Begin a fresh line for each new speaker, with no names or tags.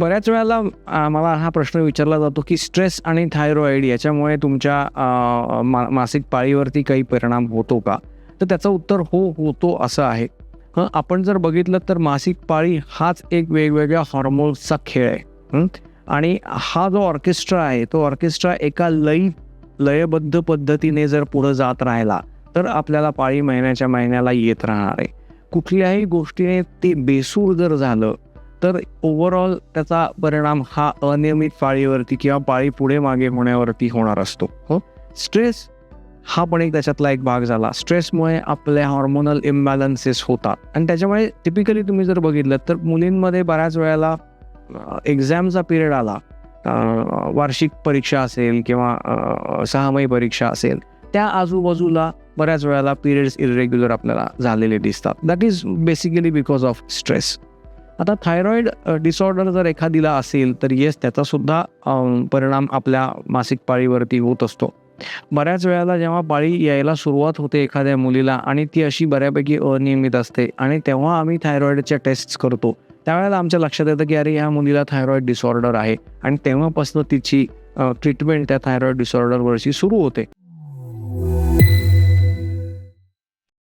बऱ्याच वेळेला मला हा प्रश्न विचारला जातो की स्ट्रेस आणि थायरॉईड याच्यामुळे तुमच्या मा मासिक पाळीवरती काही परिणाम होतो का? तर त्याचं उत्तर हो होतो असं आहे. हं आपण जर बघितलं तर मासिक पाळी हाच एक वेगवेगळ्या हॉर्मोन्सचा खेळ आहे. आणि हा जो ऑर्केस्ट्रा आहे तो ऑर्केस्ट्रा एका लई लयबद्ध पद्धतीने जर पुढं जात राहिला तर आपल्याला पाळी महिन्याच्या महिन्याला येत राहणार आहे. कुठल्याही गोष्टीने ते बेसूर जर झालं तर ओव्हरऑल त्याचा परिणाम हा अनियमित पाळीवरती किंवा पाळी पुढे मागे होण्यावरती होणार असतो. हो? स्ट्रेस हा पण एक त्याच्यातला एक भाग झाला. स्ट्रेसमुळे आपले हॉर्मोनल इम्बॅलन्सेस होतात. आणि त्याच्यामुळे टिपिकली तुम्ही जर बघितलं तर मुलींमध्ये बऱ्याच वेळेला एक्झामचा पिरियड आला वार्षिक परीक्षा असेल किंवा सहामाही परीक्षा असेल त्या आजूबाजूला बऱ्याच वेळेला पिरियड्स इरेग्युलर आपल्याला झालेले दिसतात. That is basically because of stress आता थायरॉईड डिसऑर्डर जर एखादीला असेल तर येस त्याचासुद्धा परिणाम आपल्या मासिक पाळीवरती होत असतो. बऱ्याच वेळेला जेव्हा पाळी यायला सुरुवात होते एखाद्या मुलीला आणि ती अशी बऱ्यापैकी अनियमित असते आणि तेव्हा आम्ही थायरॉईडच्या टेस्ट्स करतो त्यावेळेला आमच्या लक्षात येतं की अरे ह्या मुलीला थायरॉईड डिसऑर्डर आहे आणि तेव्हापासून तिची ट्रीटमेंट त्या थायरॉईड डिसऑर्डरवरची सुरू होते.